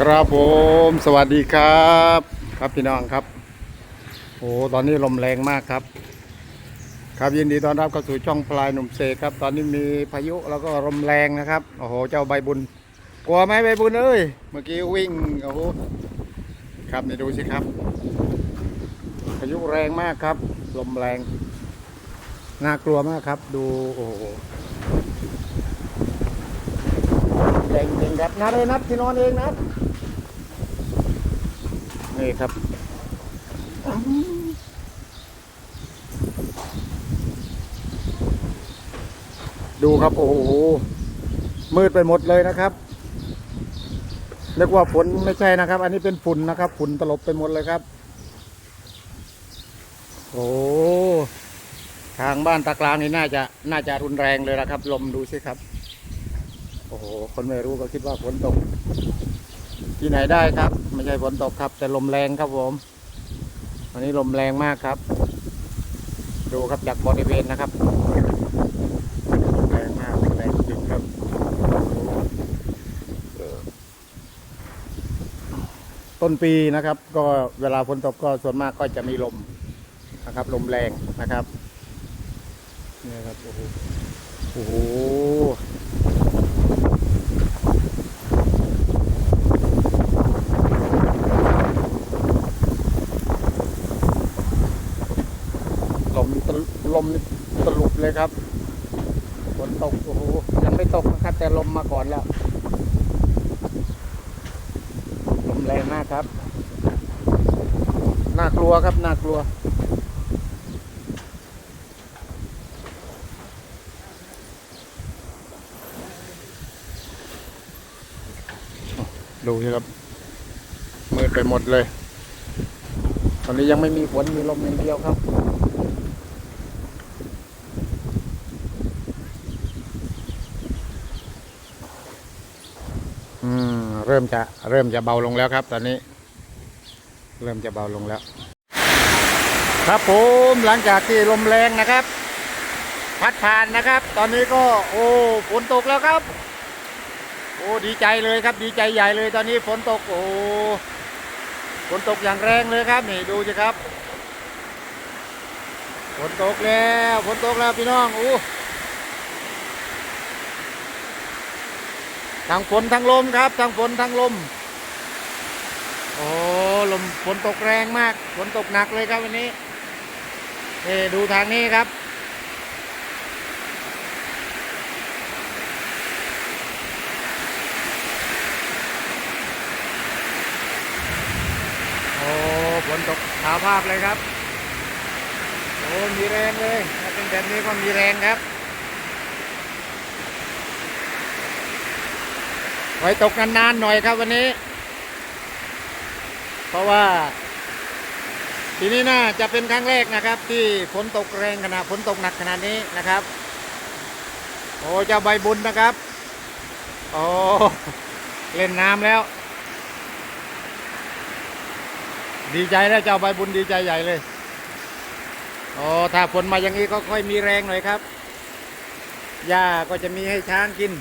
ครับผมสวัสดีครับ ครับพี่น้องครับโอ้ตอนนี้ลมแรงมากครับ ครับยินดีต้อนรับเข้าสู่ช่องพลายหนุ่มเสกครับ ตอนนี้มีพายุแล้วก็ลมแรงนะครับโอ้โหเจ้าใบบุญกลัวไหมใบบุญเอ้ยเมื่อกี้วิ่งโอ้โหครับนี่ดูสิครับ พายุแรงมากครับ ลมแรงน่ากลัวมากครับ ดูโอ้โหแรงจริงครับนัดเลยนัดที่นอนเองนัด นี่ครับดูครับโอ้โหมืดไปหมดเลยนะครับเรียกว่าฝนไม่ใช่นะครับ อันนี้เป็นฝุ่นนะครับ ฝุ่นตลบไปหมดเลยครับ โอ้ทางบ้านตากลางนี่น่าจะน่าจะรุนแรงเลยนะครับ ลมดูสิครับ โอ้โหคนไม่รู้ก็คิดว่าฝนตก ที่ไหนได้ครับ ไม่ใช่ฝนตกครับ แต่ลมแรงครับผมวันนี้ลมแรงมากครับ ดูครับจากบริเวณนะครับแรงมากแรงจริงครับต้นปีนะครับ ก็เวลาฝนตกก็ส่วนมากก็จะมีลมนะครับ ลมแรงนะครับนี่ครับโอ้โหโอ้โห ลมตะลมนี่ตลุบเลยครับฝนตกโอ้โหยังไม่ตกนะครับ แต่ลมมาก่อนแล้ว ลม แรงมากครับ น่ากลัวครับ น่ากลัว ดูสิครับ มืดไปหมดเลย ตอนนี้ยังไม่มีฝนมีลมอย่างเดียวครับ อืม เริ่มจะเริ่มจะเบาลงแล้วครับ ตอนนี้ เริ่มจะเบาลงแล้ว ครับผมหลังจากที่ลมแรงนะครับ พัดผ่านนะครับ ตอนนี้ก็โอ้ฝนตกแล้วครับ โอ้ดีใจเลยครับ ดีใจใหญ่เลย ตอนนี้ฝนตกโอ้ฝนตกอย่างแรงเลยครับนี่ดูสิครับฝนตกแล้วฝนตกแล้วพี่น้องอู้ ทั้งฝนทั้งลมครับทั้งฝนทั้งลม โอ้ลมฝนตกแรงมากฝนตกหนักเลยครับวันนี้นี่ดูทางนี้ครับ โอ้ฝนตกขาวภาพเลยครับ โอ้มีแรงเลยถ้าเป็นแบบนี้ก็มีแรงครับ ไว้ตกนานๆหน่อยครับวันนี้ เพราะว่า ทีนี้น่าจะเป็นครั้งแรกนะครับ ที่ฝนตกแรงขนาดฝนตกหนักขนาดนี้นะครับ โอ้เจ้าใบบุญนะครับโอ้เล่นน้ำแล้ว ดีใจแล้วเจ้าใบบุญดีใจใหญ่เลยโอ้ถ้าฝนมาอย่างนี้ก็ค่อยมีแรงหน่อยครับหญ้าก็จะมีให้ช้างกิน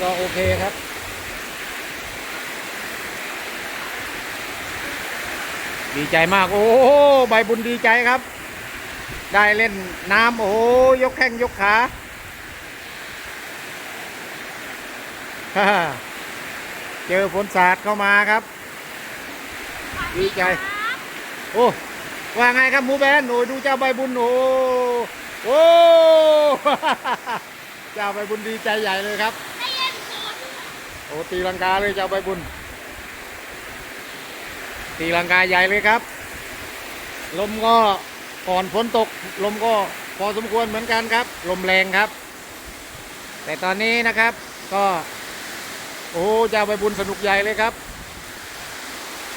ก็โอเคครับ ดีใจมาก โอ้ใบบุญดีใจครับ ได้เล่นน้ำโอ้ยกแข้งยกขาฮ่าเจอฝนสาดเข้ามาครับ ดีใจ โอ้ ว่าไงครับหมูแบนโอ้ดูเจ้าใบบุญโอ้โอ้เจ้าใบบุญดีใจใหญ่เลยครับ โอ้ตีลังกาเลยเจ้าใบบุญ ตีลังกาใหญ่เลยครับ ลมก็ก่อนฝนตก ลมก็พอสมควรเหมือนกันครับ ลมแรงครับ แต่ตอนนี้นะครับก็ โอ้เจ้าใบบุญสนุกใหญ่เลยครับ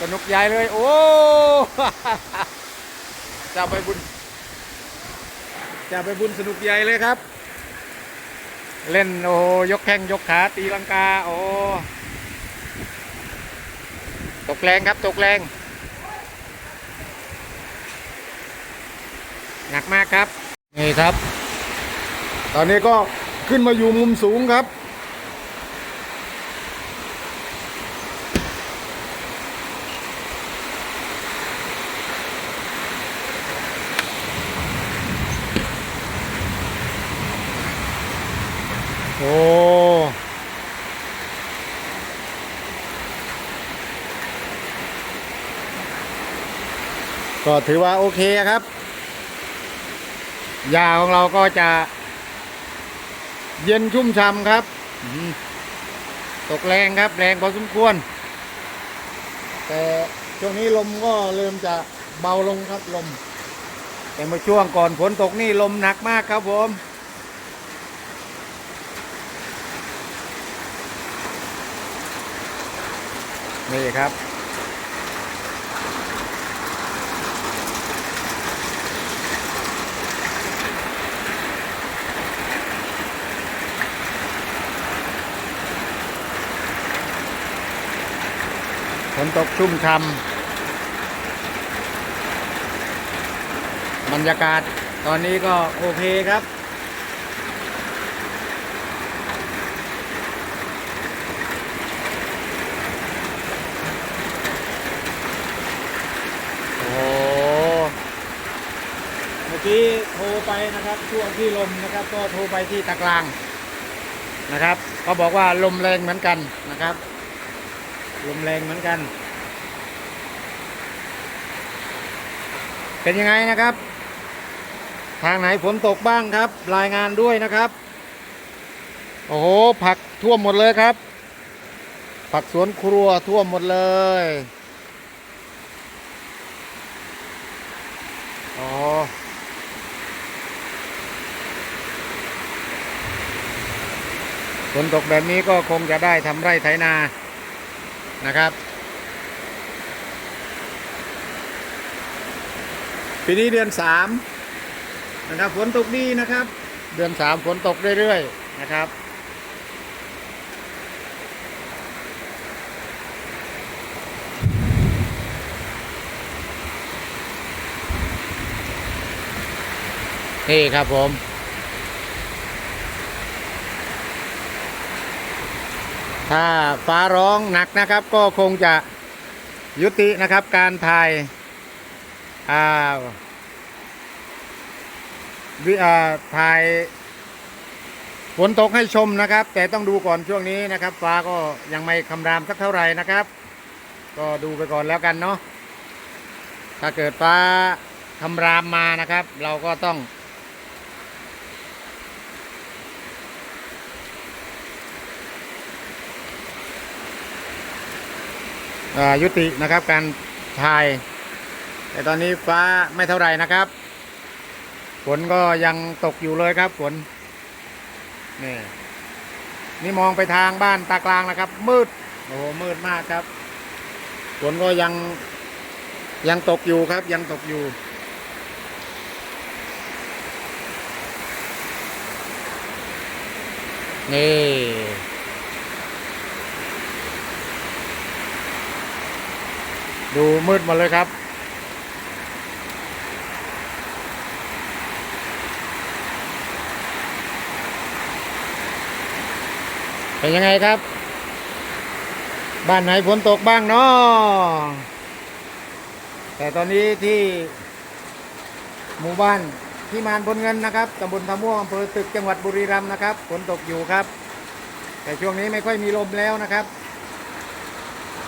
สนุกใหญ่เลย โอ้เจ้าใบบุญเจ้าใบบุญสนุกใหญ่เลยครับ เล่นโอ้ยกแข้งยกขาตีลังกา โอ้ตกแรงครับตกแรง หนักมากครับ นี่ครับ ตอนนี้ก็ขึ้นมาอยู่มุมสูงครับ โอ้ก็ถือว่าโอเคครับ ยาของเราก็จะ เย็นชุ่มฉ่ำครับ ตกแรงครับ แรงพอสมควร แต่ช่วงนี้ลมก็เริ่มจะเบาลงครับลม แต่เมื่อช่วงก่อนฝนตกนี่ลมหนักมากครับผม นี่ครับ ฝนตกชุ่มช่ำบรรยากาศตอนนี้ก็โอเคครับ โอ้โหเมื่อกี้โทรไป นะครับ ช่วงที่ลมนะครับ ก็โทรไปที่ตะกลางนะครับก็บอกว่าลมแรงเหมือนกันนะครับ ลมแรงเหมือนกัน เป็นยังไงนะครับ ทางไหนฝนตกบ้างครับ รายงานด้วยนะครับ โอ้โหผักท่วมหมดเลยครับ ผักสวนครัวท่วมหมดเลย ฝนตกแบบนี้ก็คงจะได้ทำไร่ไถนานะครับ ปีนี้เดือนสามนะครับฝนตกดีนะครับ เดือนสามฝนตกเรื่อยๆนะครับนี่ครับผม ถ้าฟ้าร้องหนักนะครับ ก็คงจะยุตินะครับการถ่ายอ่าวิอ่าถ่ายฝนตกให้ชมนะครับ แต่ต้องดูก่อนช่วงนี้นะครับ ฟ้าก็ยังไม่คำรามสักเท่าไหร่นะครับ ก็ดูไปก่อนแล้วกันเนาะถ้าเกิดฟ้าคำรามมานะครับ เราก็ต้อง ยุตินะครับการถ่าย แต่ตอนนี้ฟ้าไม่เท่าไหร่นะครับ ฝนก็ยังตกอยู่เลยครับฝนนี่นี่มองไปทางบ้านตากลางนะครับ มืดโอ้โหมืดมากครับฝนก็ยังยังตกอยู่ครับยังตกอยู่นี่ ดูมืดหมดเลยครับ เป็นยังไงครับ บ้านไหนฝนตกบ้างเนาะแต่ตอนนี้ที่ หมู่บ้านที่มานบนเงินนะครับตำบลทะม่วงอำเภอตึกจังหวัดบุรีรัมย์นะครับฝนตกอยู่ครับ แต่ช่วงนี้ไม่ค่อยมีลมแล้วนะครับ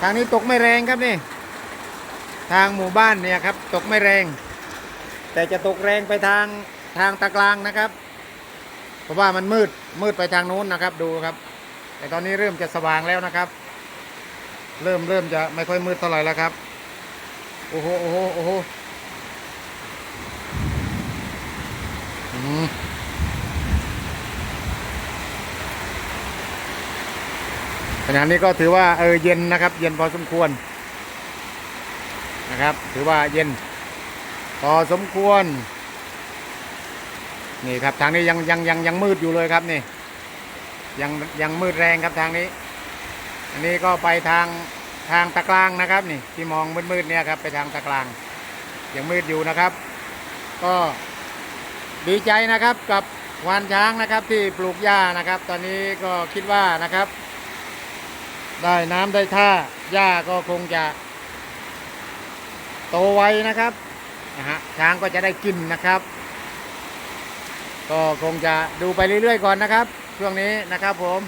ทางนี้ตกไม่แรงครับนี่ ทางหมู่บ้านเนี่ยครับตกไม่แรง แต่จะตกแรงไปทางทางตะกลางนะครับ เพราะว่ามันมืดมืดไปทางนู้นนะครับดูครับ แต่ตอนนี้เริ่มจะสว่างแล้วนะครับ เริ่มเริ่มจะไม่ค่อยมืดเท่าไหร่แล้วครับโอ้โหโอ้โหโอ้โหอืมขณะนี้ก็ถือว่าเออเย็นนะครับ เย็นพอสมควร นะครับ ถือว่าเย็นพอสมควร นี่ครับทางนี้ยังยังยังยังมืดอยู่เลยครับนี่ ยังยังมืดแรงครับทางนี้ อันนี้ก็ไปทางทางตะกลางนะครับ นี่ที่มองมืดๆเนี่ยครับ ไปทางตะกลาง ยังมืดอยู่นะครับ ก็ดีใจนะครับกับวานช้างนะครับที่ปลูกหญ้านะครับ ตอนนี้ก็คิดว่านะครับ ได้น้ำได้ท่าหญ้าก็คงจะ โตไวนะครับนะฮะช้างก็จะได้กินนะครับ ก็คงจะดูไปเรื่อยๆก่อนนะครับ ช่วงนี้นะครับผม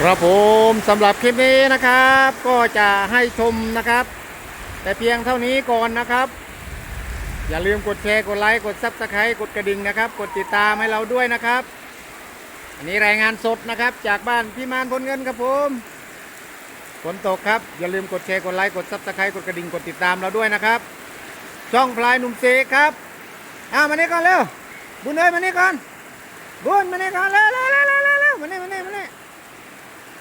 ครับผมสำหรับคลิปนี้นะครับ ก็จะให้ชมนะครับ แต่เพียงเท่านี้ก่อนนะครับ อย่าลืมกดแชร์กดไลค์กดซับสไครต์กดกระดิ่งนะครับ กดติดตามให้เราด้วยนะครับ อันนี้รายงานสดนะครับ จากบ้านพี่มานพลเงินครับผม ฝนตกครับ อย่าลืมกดแชร์ กดไลค์ กดซับสไครต์กดกระดิ่ง กดติดตามเราด้วยนะครับ ช่องพลายหนุ่มเสกครับเอามานี่ก่อนเร็ว บุญเอ้ยมานี่ก่อน บุญมานี่ก่อนเร็วเร็วเร็วเร็วเร็วเร็วมานี่มานี่มานี่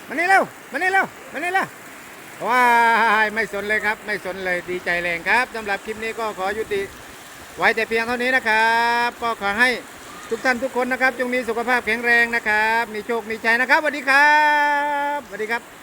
มานี่เร็วมานี่เร็วมานี่เร็วว้ายไม่สนเลยครับ ไม่สนเลยดีใจแรงครับสำหรับคลิปนี้ก็ขอยุติ ไว้แต่เพียงเท่านี้นะครับ ก็ขอให้ทุกท่านทุกคนนะครับ จงมีสุขภาพแข็งแรงนะครับ มีโชค มีชัยนะครับสวัสดีครับสวัสดีครับ